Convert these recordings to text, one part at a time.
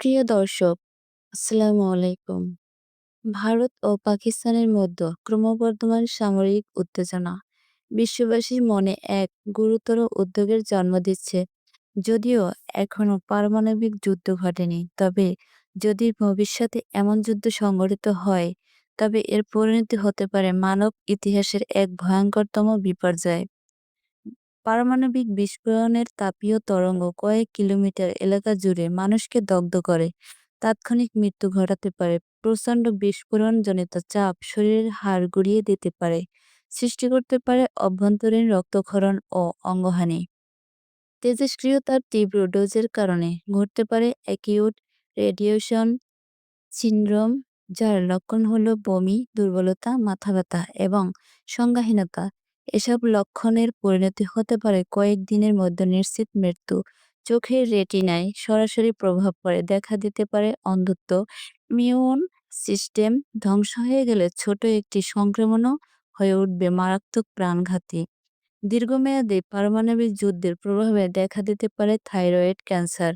প্রিয় দর্শক, আসসালামু আলাইকুম। ভারত ও পাকিস্তানের মধ্যে ক্রমবর্ধমান সামরিক উত্তেজনা বিশ্ববাসীর মনে এক গুরুতর উদ্যোগের জন্ম দিচ্ছে। যদিও এখনও পারমাণবিক যুদ্ধ ঘটেনি, তবে যদি ভবিষ্যতে এমন যুদ্ধ সংঘটিত হয়, তবে এর পরিণতি হতে পারে মানব ইতিহাসের এক ভয়ঙ্করতম বিপর্যয়। পারমাণবিক বিস্ফোরণের তাপীয় তরঙ্গ কয়েক কিলোমিটার এলাকা জুড়ে মানুষকে দগ্ধ করে, তাৎক্ষণিক মৃত্যু ঘটাতে পারে, প্রচণ্ড বিস্ফোরণজনিত চাপ শরীরের হাড় গুঁড়িয়ে দিতে পারে, সৃষ্টি করতে পারে অভ্যন্তরীণ রক্তক্ষরণ ও অঙ্গহানি। তেজস্ক্রিয়তার তীব্র ডোজের কারণে ঘটতে পারে অ্যাকিউট রেডিয়েশন সিন্ড্রোম যার লক্ষণ হল বমি, দুর্বলতা, মাথা ব্যথা এবং সংজ্ঞাহীনতা। এসব লক্ষণের পরিণতি হতে পারে কয়েক দিনের মধ্যে নিশ্চিত মৃত্যু। চোখের রেটিনায় সরাসরি প্রভাব পড়ে, দেখা দিতে পারে অন্ধত্ব। ইমিউন সিস্টেম ধ্বংস হয়ে গেলে ছোট একটি সংক্রমণও হয়ে উঠবে মারাত্মক প্রাণঘাতী। দীর্ঘমেয়াদী পারমাণবিক যুদ্ধের প্রভাবে দেখা দিতে পারে থাইরয়েড ক্যান্সার,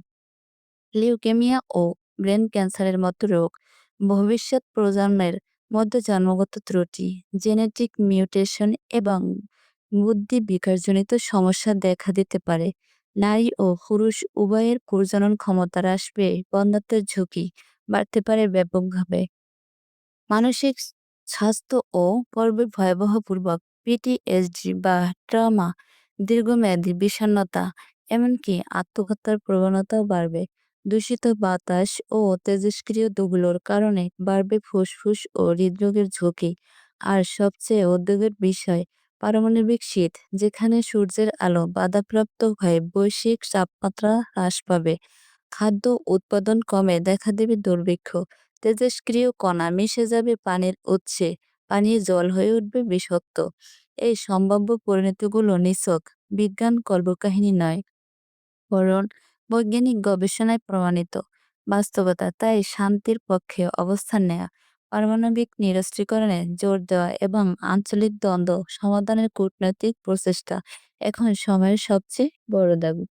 লিউকেমিয়া ও ব্রেন ক্যান্সারের মতো রোগ। ভবিষ্যৎ প্রজন্মের মধ্যে জন্মগত ত্রুটি, জেনেটিক মিউটেশন এবং বুদ্ধি বিকাশজনিত সমস্যা দেখা দিতে পারে। নারী ও পুরুষ উভয়ের প্রজনন ক্ষমতা হ্রাস পেয়ে বন্ধ্যাত্বের ঝুঁকি বাড়তে পারে ব্যাপকভাবে। মানসিক স্বাস্থ্য ও পর্বে ভয়াবহপূর্বক পিটিএসডি বা ট্রমা, দীর্ঘমেয়াদী বিষণ্ণতা, এমনকি আত্মহত্যার প্রবণতাও বাড়বে। দূষিত বাতাস ও তেজস্ক্রিয় ধুলোর কারণে বাড়বে ফুসফুস ও হৃদরোগের ঝুঁকি। আর সবচেয়ে উদ্বেগের বিষয় পারমাণবিক শীত, যেখানে সূর্যের আলো বাধাপ্রাপ্ত হয়ে বৈশ্বিক তাপমাত্রা হ্রাস পাবে, খাদ্য উৎপাদন কমে দেখা দেবে দুর্ভিক্ষ, তেজস্ক্রিয় কণা মিশে যাবে পানির উৎসে, পানীয় জল হয়ে উঠবে বিষাক্ত। এই সম্ভাব্য পরিণতিগুলো নিছক বিজ্ঞান কল্পকাহিনী নয়, বরং বৈজ্ঞানিক গবেষণায় প্রমাণিত বাস্তবতা। তাই শান্তির পক্ষে অবস্থান নেয়া, পারমাণবিক নিরস্ত্রীকরণে জোর দেওয়া এবং আঞ্চলিক দ্বন্দ্ব সমাধানের কূটনৈতিক প্রচেষ্টা এখন সময়ের সবচেয়ে বড় দাবি।